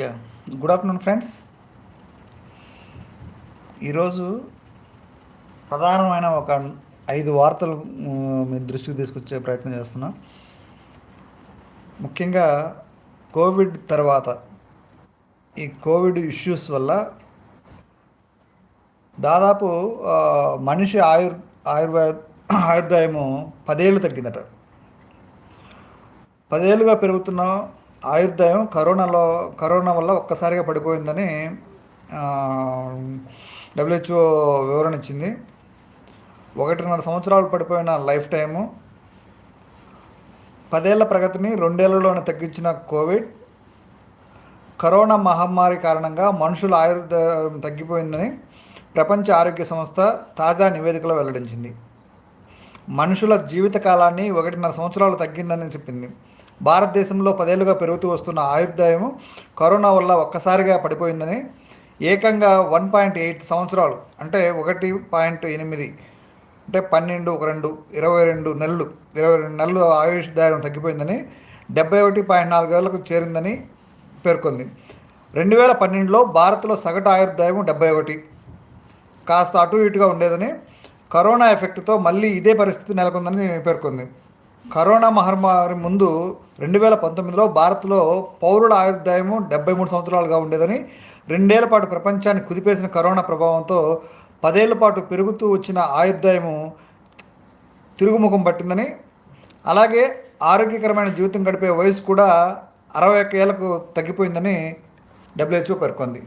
Yeah. Good afternoon friends. ఈరోజు ప్రధానమైన ఒక ఐదు వార్తలు మీ దృష్టికి తీసుకొచ్చే ప్రయత్నం చేస్తున్నా. ముఖ్యంగా కోవిడ్ తర్వాత ఈ కోవిడ్ ఇష్యూస్ వల్ల దాదాపు మనిషి ఆయుర్ ఆయుర్వేద ఆయుర్దాయము పదేళ్ళు తగ్గిందట. పదేళ్ళుగా పెరుగుతున్న ఆయుర్దాయం కరోనాలో కరోనా వల్ల ఒక్కసారిగా పడిపోయిందని డబ్ల్యూహెచ్ఓ వివరణ ఇచ్చింది. ఒకటిన్నర సంవత్సరాలు పడిపోయిన లైఫ్ టైము. పదేళ్ళ ప్రగతిని రెండేళ్ళలోనే తగ్గించిన కోవిడ్. కరోనా మహమ్మారి కారణంగా మనుషుల ఆయుర్దాయం తగ్గిపోయిందని ప్రపంచ ఆరోగ్య సంస్థ తాజా నివేదికలో వెల్లడించింది. మనుషుల జీవిత కాలాన్ని ఒకటిన్నర సంవత్సరాలు తగ్గిందని చెప్పింది. భారతదేశంలో పదేళ్ళుగా పెరుగుతూ వస్తున్న ఆయుర్దాయం కరోనా వల్ల ఒక్కసారిగా పడిపోయిందని ఏకంగా వన్ పాయింట్ ఎయిట్ సంవత్సరాలు అంటే ఒకటి పాయింట్ ఎనిమిది అంటే పన్నెండు ఒక రెండు ఇరవై రెండు నెలలు ఇరవై రెండు నెలలు ఆయుష్ దాయం తగ్గిపోయిందని డెబ్బై ఒకటి పాయింట్ నాలుగు వేలకు చేరిందని పేర్కొంది. రెండు వేల పన్నెండులో భారత్లో సగటు ఆయుర్దాయం డెబ్బై ఒకటి. కాస్త అటు ఇటుగా ఉండేదని కరోనా ఎఫెక్ట్తో మళ్ళీ ఇదే పరిస్థితి నెలకొందని పేర్కొంది. కరోనా మహమ్మారి ముందు రెండు వేల పంతొమ్మిదిలో భారత్లో పౌరుల ఆయుర్దాయము డెబ్బై మూడు సంవత్సరాలుగా ఉండేదని రెండేళ్ళ పాటు ప్రపంచాన్ని కుదిపేసిన కరోనా ప్రభావంతో పదేళ్ళ పాటు పెరుగుతూ వచ్చిన ఆయుర్దాయము తిరుగుముఖం పట్టిందని అలాగే ఆరోగ్యకరమైన జీవితం గడిపే వయసు కూడా అరవై ఒక్క ఏళ్ళకు తగ్గిపోయిందని డబ్ల్యూహెచ్ఓ పేర్కొంది.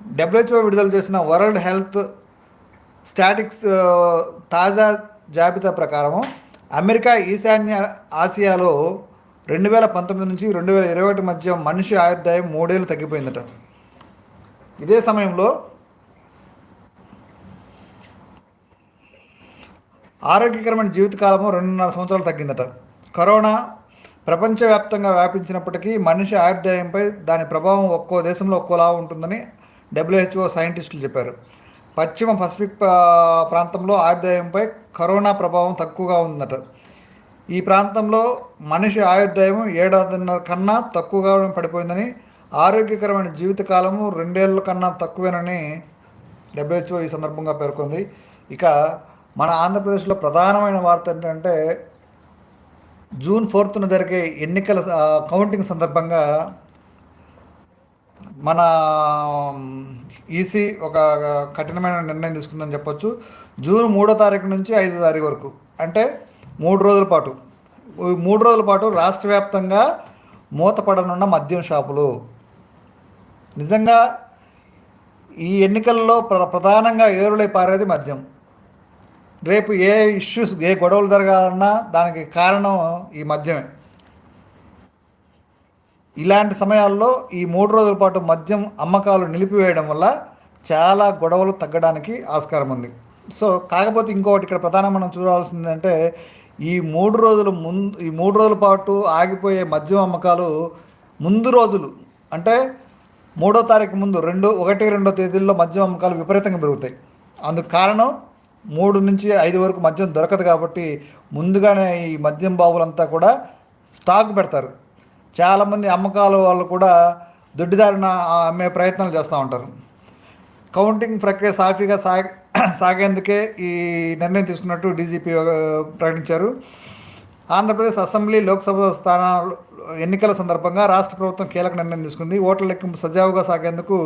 డబ్ల్యూహెచ్ఓ విడుదల చేసిన వరల్డ్ హెల్త్ స్టాటిక్స్ తాజా జాబితా ప్రకారము అమెరికా ఈశాన్య ఆసియాలో రెండు వేల పంతొమ్మిది నుంచి రెండు వేల ఇరవై ఒకటి మధ్య మనిషి ఆయుర్దాయం మూడేళ్ళు తగ్గిపోయిందట. ఇదే సమయంలో ఆరోగ్యకరమైన జీవితకాలము రెండున్నర సంవత్సరాలు తగ్గిందట. కరోనా ప్రపంచవ్యాప్తంగా వ్యాపించినప్పటికీ మనిషి ఆయుర్దాయంపై దాని ప్రభావం ఒక్కో దేశంలో ఒక్కోలా ఉంటుందని డబ్ల్యూహెచ్ఓ సైంటిస్టులు చెప్పారు. పశ్చిమ పసిఫిక్ ప్రాంతంలో ఆయుర్దాయంపై కరోనా ప్రభావం తక్కువగా ఉందట. ఈ ప్రాంతంలో మనిషి ఆయుర్దాయం ఏడాదిన్నర కన్నా తక్కువగా పడిపోయిందని ఆరోగ్యకరమైన జీవితకాలము రెండేళ్ళ కన్నా తక్కువేనని డబ్ల్యూహెచ్ఓ ఈ సందర్భంగా పేర్కొంది. ఇక మన ఆంధ్రప్రదేశ్లో ప్రధానమైన వార్త ఏంటంటే జూన్ ఫోర్త్న జరిగే ఎన్నికల కౌంటింగ్ సందర్భంగా మన ఈసీ ఒక కఠినమైన నిర్ణయం తీసుకుందని చెప్పొచ్చు. జూన్ మూడో తారీఖు నుంచి ఐదో తారీఖు వరకు. అంటే మూడు రోజుల పాటు. మూడు రోజుల పాటు రాష్ట్ర వ్యాప్తంగా మూతపడనున్న మద్యం షాపులు. నిజంగా ఈ ఎన్నికల్లో ప్ర ప్రధానంగా ఏరులై పారేది మద్యం. రేపు ఏ ఇష్యూస్ ఏ గొడవలు జరగాలన్నా దానికి కారణం ఈ మద్యమే. ఇలాంటి సమయాల్లో ఈ మూడు రోజుల పాటు మద్యం అమ్మకాలు నిలిపివేయడం వల్ల చాలా గొడవలు తగ్గడానికి ఆస్కారం ఉంది. సో కాకపోతే ఇంకొకటి ఇక్కడ ప్రధానం మనం చూడాల్సింది అంటే ఈ మూడు రోజులు ముందు ఈ మూడు రోజుల పాటు ఆగిపోయే మద్యం అమ్మకాలు ముందు రోజులు అంటే మూడో తారీఖు ముందు రెండు ఒకటి రెండో తేదీల్లో మద్యం అమ్మకాలు విపరీతంగా పెరుగుతాయి. అందుకు కారణం మూడు నుంచి ఐదు వరకు మద్యం దొరకదు కాబట్టి ముందుగానే ఈ మద్యం బాబులంతా కూడా స్టాక్ పెడతారు. చాలామంది అమ్మకాలు వాళ్ళు కూడా దొడ్డిదారిన అమ్మే ప్రయత్నాలు చేస్తూ ఉంటారు. కౌంటింగ్ ప్రక్రియ సాఫీగా సాగే సాగేందుకే ఈ నిర్ణయం తీసుకున్నట్టు డీజీపీ ప్రకటించారు. ఆంధ్రప్రదేశ్ అసెంబ్లీ లోక్సభ స్థానాలు ఎన్నికల సందర్భంగా రాష్ట్ర ప్రభుత్వం కీలక నిర్ణయం తీసుకుంది. ఓట్ల లెక్కింపు సజావుగా సాగేందుకు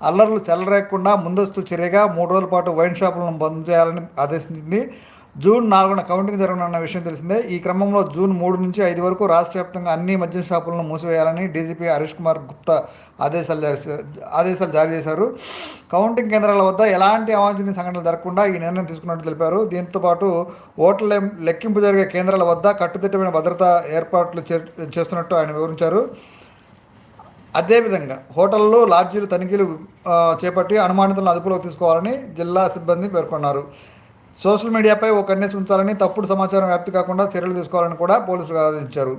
అల్లర్లు చెలరేయకుండా ముందస్తు చర్యగా మూడు రోజుల పాటు వైన్ షాపులను బంద్ చేయాలని ఆదేశించింది. జూన్ నాలుగున కౌంటింగ్ జరగనున్న విషయం తెలిసిందే. ఈ క్రమంలో జూన్ మూడు నుంచి ఐదు వరకు రాష్ట్ర వ్యాప్తంగా అన్ని మద్యం షాపులను మూసివేయాలని డీజీపీ హరీష్ కుమార్ గుప్తా ఆదేశాలు జారీ ఆదేశాలు జారీ చేశారు. కౌంటింగ్ కేంద్రాల వద్ద ఎలాంటి అవాంఛనీయ సంఘటనలు జరగకుండా ఈ నిర్ణయం తీసుకున్నట్టు తెలిపారు. దీంతో పాటు ఓట్ల లెక్కింపు జరిగే కేంద్రాల వద్ద కట్టుదిట్టమైన భద్రతా ఏర్పాట్లు చే- చేస్తున్నట్టు ఆయన వివరించారు. అదేవిధంగా హోటళ్ళు లాడ్జీలు తనిఖీలు చేపట్టి అనుమానితులను అదుపులోకి తీసుకోవాలని జిల్లా సిబ్బంది పేర్కొన్నారు. సోషల్ మీడియాపై ఒక కన్నేసి ఉంచాలని తప్పుడు సమాచారం వ్యాప్తి కాకుండా చర్యలు తీసుకోవాలని కూడా పోలీసులు ఆదేశించారు.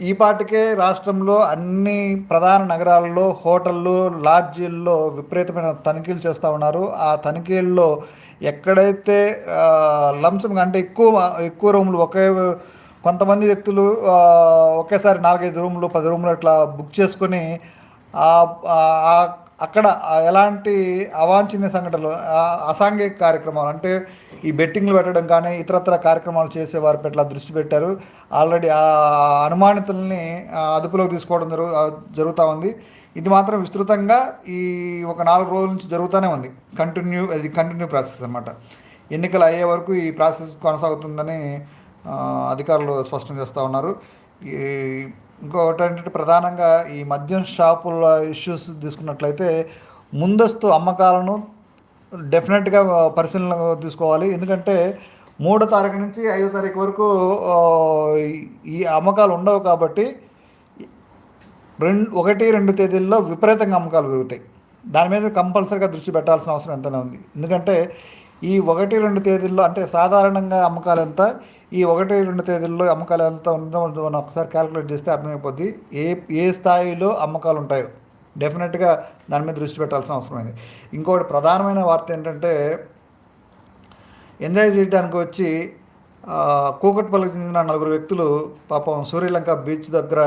ఈ- పాటికే రాష్ట్రంలో అన్ని ప్రధాన నగరాల్లో హోటళ్ళు లాడ్జీల్లో విపరీతమైన తనిఖీలు చేస్తూ ఉన్నారు. ఆ తనిఖీల్లో ఎక్కడైతే లంసం అంటే ఎక్కువ ఎక్కువ రూములు ఒకే కొంతమంది వ్యక్తులు ఒకేసారి నాలుగైదు రూములు పది రూములు అట్లా బుక్ చేసుకొని ఆ- అక్కడ ఎలాంటి అవాంఛనీయ సంఘటనలు అసాంఘిక కార్యక్రమాలు అంటే ఈ బెట్టింగ్లు పెట్టడం కానీ ఇతరత్ర కార్యక్రమాలు చేసే వారి పట్ల దృష్టి పెట్టారు. ఆల్రెడీ ఆ అనుమానితుల్ని అదుపులోకి తీసుకోవడం జరుగు జరుగుతూ ఉంది. ఇది మాత్రం విస్తృతంగా ఈ ఒక నాలుగు రోజుల నుంచి జరుగుతూనే ఉంది. కంటిన్యూ అది కంటిన్యూ ప్రాసెస్ అన్నమాట. ఎన్నికలు అయ్యే వరకు ఈ ప్రాసెస్ కొనసాగుతుందని అధికారులు స్పష్టం చేస్తూ ఉన్నారు. ఈ ఇంకొకటి ఏంటంటే ప్రధానంగా ఈ మద్యం షాపుల ఇష్యూస్ తీసుకున్నట్లయితే ముందస్తు అమ్మకాలను డెఫినెట్గా పరిశీలన తీసుకోవాలి. ఎందుకంటే మూడో తారీఖు నుంచి ఐదో తారీఖు వరకు ఈ- ఈ అమ్మకాలు ఉండవు కాబట్టి రెండు ఒకటి రెండు తేదీల్లో విపరీతంగా అమ్మకాలు పెరుగుతాయి. దాని మీద కంపల్సరీగా దృష్టి పెట్టాల్సిన అవసరం ఎంతనే ఉంది. ఎందుకంటే ఈ ఒకటి రెండు తేదీల్లో అంటే సాధారణంగా అమ్మకాలు ఎంత? ఈ ఒకటి రెండు తేదీల్లో అమ్మకాలు ఎంత ఉందో మనం ఒకసారి క్యాలిక్యులేట్ చేస్తే అర్థమైపోద్ది. ఏ ఏ స్థాయిలో అమ్మకాలు ఉంటాయో. డెఫినెట్గా దాని మీద దృష్టి పెట్టాల్సిన అవసరం ఉంది ఇంకోటి ప్రధానమైన వార్త ఏంటంటే ఎంజాయ్ చేయడానికి వచ్చి కూకట్పల్లికి చెందిన నలుగురు వ్యక్తులు పాపం సూర్యలంక బీచ్ దగ్గర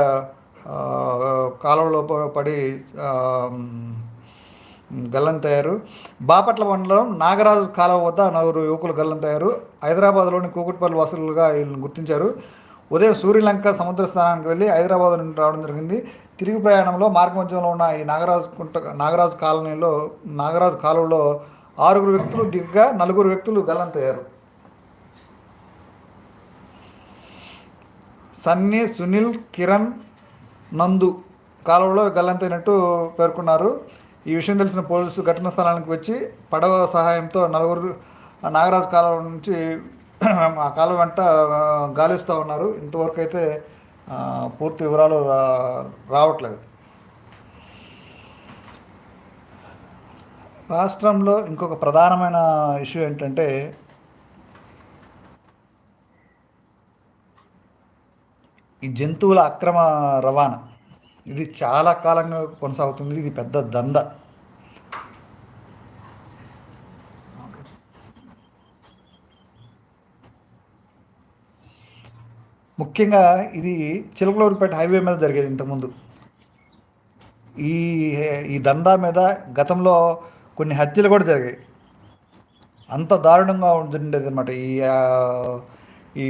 కాలువలో పడి గల్లంతయ్యారు బాపట్ల మండలం నాగరాజు కాలువ వద్ద నలుగురు యువకులు గల్లంతయ్యారు హైదరాబాద్లోని కూకట్పల్లి వాసులుగా వీళ్ళని గుర్తించారు. ఉదయం సూర్యలంక సముద్ర స్నానానికి వెళ్ళి హైదరాబాద్ నుండి రావడం జరిగింది. తిరిగి ప్రయాణంలో మార్గమధ్యంలో ఉన్న ఈ నాగరాజు కుంట నాగరాజు కాలనీలో నాగరాజు కాలువలో ఆరుగురు వ్యక్తులు దిగ్గా నలుగురు వ్యక్తులు గల్లంతయ్యారు సన్నీ సునీల్ కిరణ్ నందు కాలువలో గల్లంతైనట్టు పేర్కొన్నారు. ఈ విషయం తెలిసిన పోలీసులు ఘటన స్థలానికి వచ్చి పడవ సహాయంతో నలుగురు నాగరాజు కాలువ నుంచి ఆ కాలం వెంట గాలిస్తూ ఉన్నారు. ఇంతవరకు అయితే పూర్తి వివరాలు రా రావట్లేదు. రాష్ట్రంలో ఇంకొక ప్రధానమైన ఇష్యూ ఏంటంటే ఈ జంతువుల అక్రమ రవాణా. ఇది చాలా కాలంగా కొనసాగుతుంది. ఇది పెద్ద దంద. ముఖ్యంగా ఇది చిలకలూరుపేట హైవే మీద జరిగేది ఇంతకుముందు. ఈ ఈ దందా మీద గతంలో కొన్ని హత్యలు కూడా జరిగాయి. అంత దారుణంగా ఉండేది అనమాట ఈ ఈ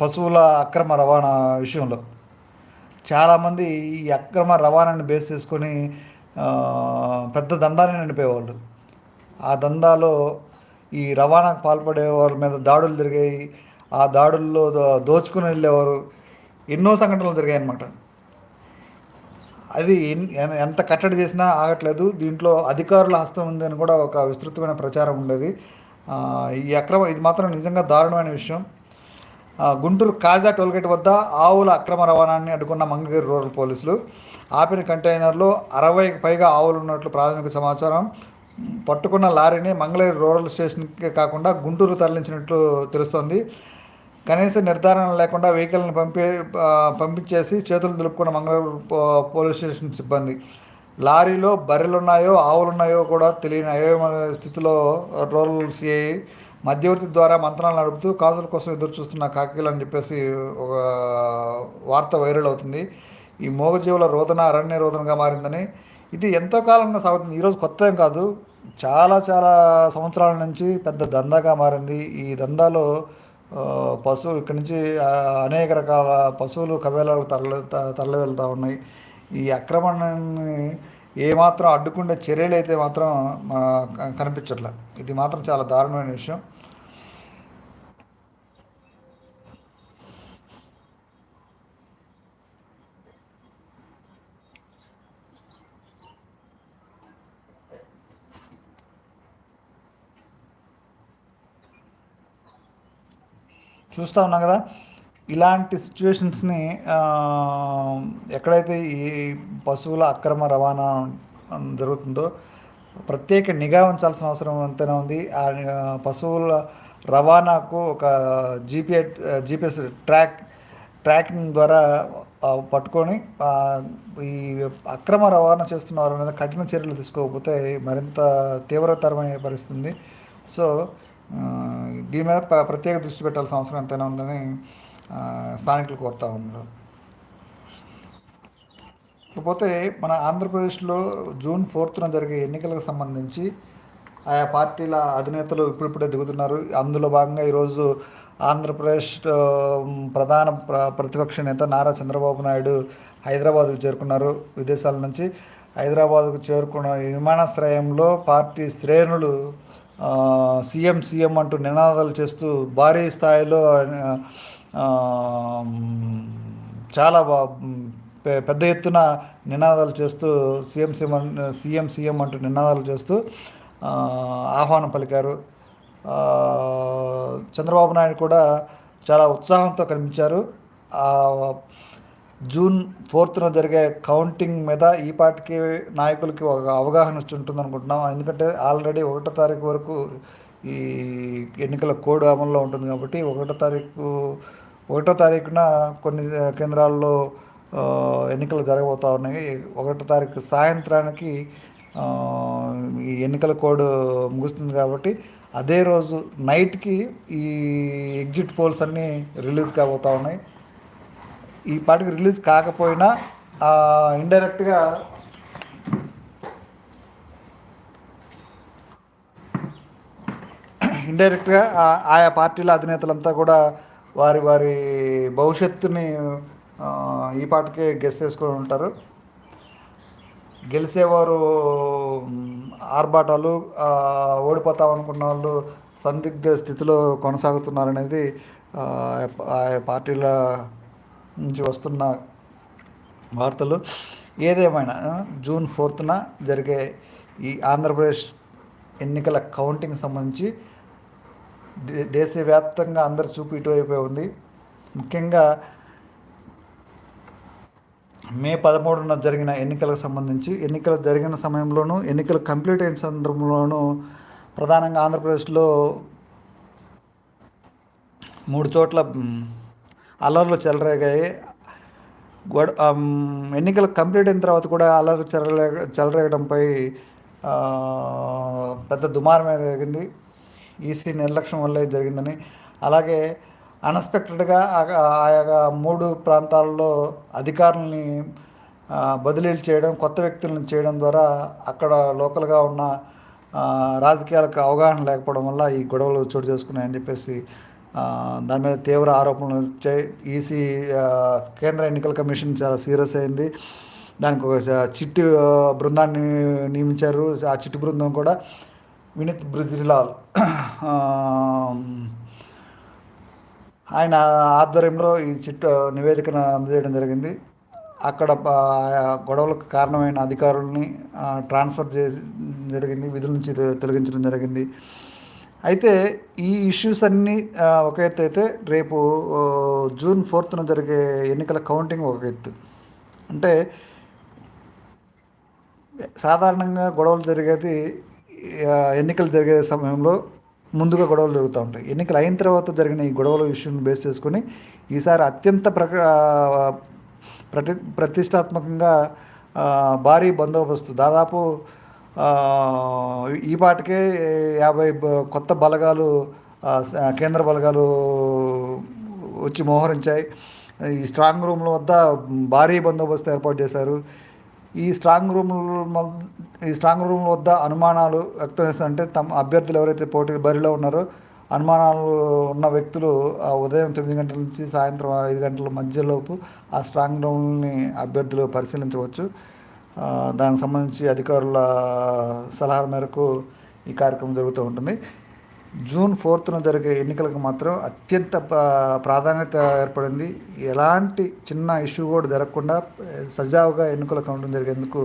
పశువుల అక్రమ రవాణా విషయంలో. చాలామంది ఈ అక్రమ రవాణాని బేస్ చేసుకొని పెద్ద దందాన్ని నడిపేవాళ్ళు ఆ దందాలో ఈ రవాణాకు పాల్పడే వారి మీద దాడులు జరిగాయి. ఆ దాడుల్లో దోచుకుని వెళ్ళేవారు. ఎన్నో సంఘటనలు జరిగాయి అన్నమాట అది ఎంత కట్టడి చేసినా ఆగట్లేదు. దీంట్లో అధికారుల హస్తం ఉంది అని కూడా ఒక విస్తృతమైన ప్రచారం ఉండేది. ఈ అక్రమ ఇది మాత్రం నిజంగా దారుణమైన విషయం. గుంటూరు కాజా టోల్గేట్ వద్ద ఆవుల అక్రమ రవాణాన్ని అడ్డుకున్న మంగళగిరి రూరల్ పోలీసులు ఆపిన కంటైనర్లో అరవైకి పైగా ఆవులు ఉన్నట్లు ప్రాథమిక సమాచారం. పట్టుకున్న లారీని మంగళగిరి రూరల్ స్టేషన్కే కాకుండా గుంటూరు తరలించినట్లు తెలుస్తోంది. కనీస నిర్ధారణ లేకుండా వెహికల్ని పంపి పంపించేసి చేతులు దులుపుకున్న మంగళగిరి పో- పోలీస్ స్టేషన్ సిబ్బంది. లారీలో బర్రెలు ఉన్నాయో ఆవులు ఉన్నాయో కూడా తెలియని అయోమయ స్థితిలో రూరల్ సిఐ మధ్యవర్తి ద్వారా మంత్రాలు నడుపుతూ కాసుల కోసం ఎదురు చూస్తున్న కాకిలు అని చెప్పేసి ఒక వార్త వైరల్ అవుతుంది. ఈ మూగజీవుల రోదన అరణ్య రోదనగా మారిందని. ఇది ఎంతో కాలంగా సాగుతుంది. ఈరోజు కొత్త ఏం కాదు. చాలా చాలా సంవత్సరాల నుంచి పెద్ద దందాగా మారింది. ఈ దందాలో పశువులు ఇక్కడి నుంచి అనేక రకాల పశువులు కబేలాలు తరలి తరలి వెళ్తూ ఉన్నాయి. ఈ అక్రమణాన్ని ఏమాత్రం అడ్డుకుండా చర్యలు అయితే మాత్రం కనిపించట్లే. ఇది మాత్రం చాలా దారుణమైన విషయం. చూస్తూ ఉన్నాం కదా? ఇలాంటి సిచ్యువేషన్స్ని ఎక్కడైతే ఈ పశువుల అక్రమ రవాణా జరుగుతుందో ప్రత్యేక నిఘా ఉంచాల్సిన అవసరం ఎంతైనా ఉంది. ఆ పశువుల రవాణాకు ఒక జీపీ జీపీఎస్ ట్రాక్ ట్రాకింగ్ ద్వారా పట్టుకొని ఈ అక్రమ రవాణా చేస్తున్న వారి మీద కఠిన చర్యలు తీసుకోకపోతే మరింత తీవ్రతరమైన పరిస్థితుంది. సో దీని మీద ప్ర- ప్రత్యేక దృష్టి పెట్టాల్సిన అవసరం ఎంతైనా ఉందని స్థానికులు కోరుతూ ఉన్నారు. ఇకపోతే మన ఆంధ్రప్రదేశ్లో జూన్ ఫోర్త్న జరిగే ఎన్నికలకు సంబంధించి ఆయా పార్టీల అధినేతలు ఇప్పుడిప్పుడే దిగుతున్నారు. అందులో భాగంగా ఈరోజు ఆంధ్రప్రదేశ్ ప్రధాన ప్ర ప్రతిపక్ష నేత నారా చంద్రబాబు నాయుడు హైదరాబాద్కు చేరుకున్నారు విదేశాల నుంచి. హైదరాబాద్కు చేరుకున్న విమానాశ్రయంలో పార్టీ శ్రేణులు సీఎం సీఎం అంటూ నినాదాలు చేస్తూ భారీ స్థాయిలో చాలా బా- పెద్ద ఎత్తున నినాదాలు చేస్తూ సీఎం సీఎం సీఎం సీఎం అంటూ నినాదాలు చేస్తూ ఆహ్వానం పలికారు. చంద్రబాబు నాయుడు కూడా చాలా ఉత్సాహంతో కనిపించారు. జూన్ ఫోర్త్న జరిగే కౌంటింగ్ మీద ఈ పార్టీకి నాయకులకి ఒక అవగాహన వచ్చి ఉంటుంది అనుకుంటున్నాం ఎందుకంటే ఆల్రెడీ ఒకటో తారీఖు వరకు ఈ ఎన్నికల కోడ్ అమల్లో ఉంటుంది కాబట్టి ఒకటో తారీఖు ఒకటో తారీఖున కొన్ని కేంద్రాల్లో ఎన్నికలు జరగబోతూ ఉన్నాయి. ఒకటో తారీఖు సాయంత్రానికి ఈ ఎన్నికల కోడ్ ముగుస్తుంది కాబట్టి అదే రోజు నైట్కి ఈ ఎగ్జిట్ పోల్స్ అన్నీ రిలీజ్ కాబోతూ ఉన్నాయి. ఈ పాటికి రిలీజ్ కాకపోయినా ఇండైరెక్ట్గా ఇండైరెక్ట్గా ఆయా పార్టీల అధినేతలంతా కూడా వారి వారి భవిష్యత్తుని ఈ పాటకే గెస్ చేసుకొని ఉంటారు. గెలిచేవారు ఆర్భాటాలు ఓడిపోతాం అనుకున్న వాళ్ళు సందిగ్ధ స్థితిలో కొనసాగుతున్నారనేది ఆ, పార్టీల నుంచి వస్తున్న వార్తలు. ఏదేమైనా జూన్ ఫోర్త్న జరిగే ఈ ఆంధ్రప్రదేశ్ ఎన్నికల కౌంటింగ్ సంబంధించి దేశవ్యాప్తంగా అందరి చూపు ఇటువైపే ఉంది. ముఖ్యంగా మే పదమూడున జరిగిన ఎన్నికలకు సంబంధించి ఎన్నికలు జరిగిన సమయంలోనూ ఎన్నికలు కంప్లీట్ అయిన సందర్భంలోనూ ప్రధానంగా ఆంధ్రప్రదేశ్లో మూడు చోట్ల అల్లర్లు చెలరేగాయి. గొడ ఎన్నికలు కంప్లీట్ అయిన తర్వాత కూడా అల్లర్లు చెలరే చెలరేగడంపై పెద్ద దుమారమే జరిగింది ఈసీ నిర్లక్ష్యం వల్లే ఇది జరిగిందని. అలాగే అన్ఎక్స్పెక్టెడ్గా ఆయా మూడు ప్రాంతాల్లో అధికారులని బదిలీలు చేయడం కొత్త వ్యక్తులను చేయడం ద్వారా అక్కడ లోకల్గా ఉన్న రాజకీయాలకు అవగాహన లేకపోవడం వల్ల ఈ గొడవలు చోటు చేసుకున్నాయని చెప్పేసి దాని మీద తీవ్ర ఆరోపణలు చే ఈసీ కేంద్ర ఎన్నికల కమిషన్ చాలా సీరియస్ అయింది. దానికి ఒక చిట్టు బృందాన్ని నియమించారు. ఆ చిట్టు బృందం కూడా వినీత్ బ్రిజ్లాల్ ఆయన ఆధ్వర్యంలో ఈ చిట్టు నివేదికను అందజేయడం జరిగింది. అక్కడ గొడవలకు కారణమైన అధికారుల్ని ట్రాన్స్ఫర్ చే జరిగింది విధుల నుంచి తొలగించడం జరిగింది. అయితే ఈ ఇష్యూస్ అన్నీ ఒక ఎత్తు అయితే రేపు జూన్ ఫోర్త్న జరిగే ఎన్నికల కౌంటింగ్ ఒక ఎత్తు. అంటే సాధారణంగా గొడవలు జరిగేది ఎన్నికలు జరిగే సమయంలో ముందుగా గొడవలు జరుగుతూ ఉంటాయి. ఎన్నికలు అయిన తర్వాత జరిగిన ఈ గొడవల విషయం బేస్ చేసుకొని ఈసారి అత్యంత ప్రక ప్రతి ప్రతిష్టాత్మకంగా భారీ బందోబస్తు. దాదాపు ఈపాటికే ఈ పాటికే యాభై కొత్త బలగాలు కేంద్ర బలగాలు వచ్చి మోహరించాయి. ఈ స్ట్రాంగ్ రూమ్ల వద్ద భారీ బందోబస్తు ఏర్పాటు చేశారు. ఈ స్ట్రాంగ్ రూమ్ ఈ స్ట్రాంగ్ రూమ్ వద్ద అనుమానాలు వ్యక్తం చేస్తారంటే తమ అభ్యర్థులు ఎవరైతే పోటీ బరిలో ఉన్నారో అనుమానాలు ఉన్న వ్యక్తులు ఆ ఉదయం తొమ్మిది గంటల నుంచి సాయంత్రం ఐదు గంటల మధ్యలోపు ఆ స్ట్రాంగ్ రూమ్ని అభ్యర్థులు పరిశీలించవచ్చు. దానికి సంబంధించి అధికారుల సలహా మేరకు ఈ కార్యక్రమం జరుగుతూ ఉంటుంది. జూన్ ఫోర్త్న జరిగే ఎన్నికలకు మాత్రం అత్యంత ప్రాధాన్యత ఏర్పడింది. ఎలాంటి చిన్న ఇష్యూ కూడా జరగకుండా సజావుగా ఎన్నికలు కావడం జరిగేందుకు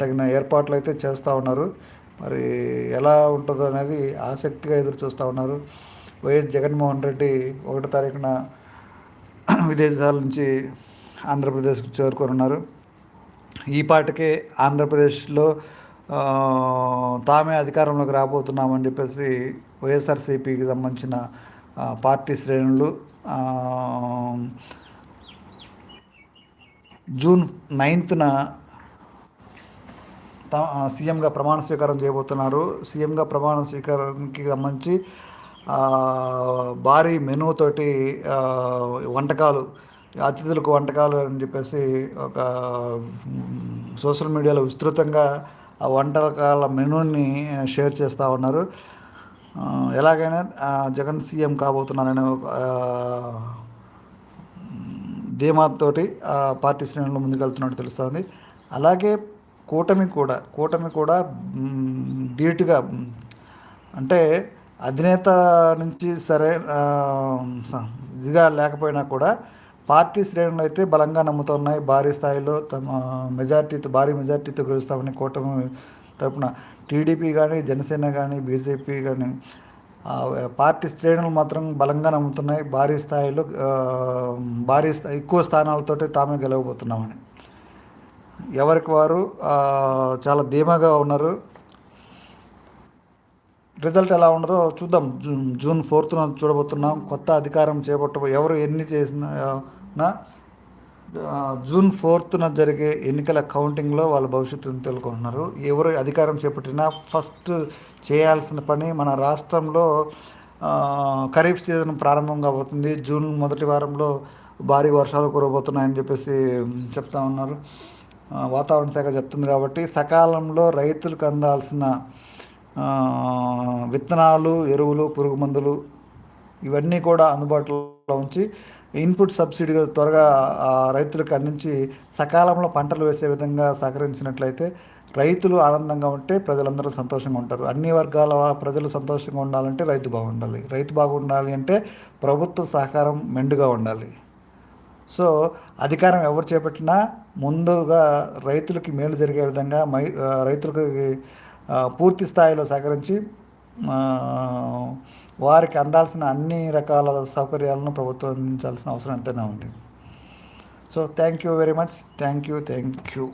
తగిన ఏర్పాట్లు అయితే చేస్తూ ఉన్నారు. మరి ఎలా ఉంటుందో అనేది ఆసక్తిగా ఎదురు చూస్తూ ఉన్నారు. వైఎస్ జగన్మోహన్ రెడ్డి ఒకటో తారీఖున విదేశాల నుంచి ఆంధ్రప్రదేశ్కు చేరుకొని ఉన్నారు ఈ పాటికే ఆంధ్రప్రదేశ్లో తామే అధికారంలోకి రాబోతున్నామని చెప్పేసి వైఎస్ఆర్సీపీకి సంబంధించిన పార్టీ శ్రేణులు జూన్ నైన్త్న సీఎంగా ప్రమాణ స్వీకారం చేయబోతున్నారు. సీఎంగా ప్రమాణ స్వీకారానికి సంబంధించి భారీ మెనూతోటి వంటకాలు అతిథులకు వంటకాలు అని చెప్పేసి ఒక సోషల్ మీడియాలో విస్తృతంగా ఆ వంటకాల మెనూని షేర్ చేస్తూ ఉన్నారు. ఎలాగైనా జగన్ సీఎం కాబోతున్నారనే ఒక ధీమాతోటి ఆ పార్టీ శ్రేణులు ముందుకెళ్తున్నట్టు తెలుస్తుంది. అలాగే కూటమి కూడా కూటమి కూడా ధీటుగా అంటే అధినేత నుంచి సరే ఇదిగా లేకపోయినా కూడా పార్టీ శ్రేణులు అయితే బలంగా నమ్ముతున్నాయి. భారీ స్థాయిలో తమ మెజార్టీతో భారీ మెజార్టీతో గెలుస్తామని కూటమి తరపున టీడీపీ కానీ జనసేన కానీ బీజేపీ కానీ పార్టీ శ్రేణులు మాత్రం బలంగా నమ్ముతున్నాయి. భారీ స్థాయిలో భారీ స్థాయి ఎక్కువ స్థానాలతోటి తామే గెలవబోతున్నామని. ఎవరికి వారు చాలా ధీమాగా ఉన్నారు. రిజల్ట్ ఎలా ఉండదో చూద్దాం. జూన్ జూన్ ఫోర్త్న చూడబోతున్నాం. కొత్త అధికారం చేపట్ట ఎవరు ఎన్ని చేసినా జూన్ ఫోర్త్న జరిగే ఎన్నికల కౌంటింగ్లో వాళ్ళ భవిష్యత్తును తెలుసుకుంటున్నారు. ఎవరు అధికారం చేపట్టినా ఫస్ట్ చేయాల్సిన పని మన రాష్ట్రంలో ఖరీఫ్ సీజన్ ప్రారంభం కాబోతుంది. జూన్ మొదటి వారంలో భారీ వర్షాలు కురబోతున్నాయని చెప్పేసి చెప్తా ఉన్నారు. వాతావరణ శాఖ చెప్తుంది కాబట్టి సకాలంలో రైతులకు అందాల్సిన విత్తనాలు ఎరువులు పురుగు మందులు ఇవన్నీ కూడా అందుబాటులో ఉంచి ఇన్పుట్ సబ్సిడీగా త్వరగా రైతులకు అందించి సకాలంలో పంటలు వేసే విధంగా సహకరించినట్లయితే రైతులు ఆనందంగా ఉంటే ప్రజలందరూ సంతోషంగా ఉంటారు. అన్ని వర్గాల ప్రజలు సంతోషంగా ఉండాలంటే రైతు బాగుండాలి. రైతు బాగుండాలి అంటే ప్రభుత్వ సహకారం మెండుగా ఉండాలి. సో అధికారం ఎవరు చేపట్టినా ముందుగా రైతులకి మేలు జరిగే విధంగా మై రైతులకు పూర్తి స్థాయిలో సహకరించి వారికి అందాల్సిన అన్ని రకాల సౌకర్యాలను ప్రభుత్వం అందించాల్సిన అవసరం ఎంతైనా ఉంది. So thank you very much. Thank you. Thank you.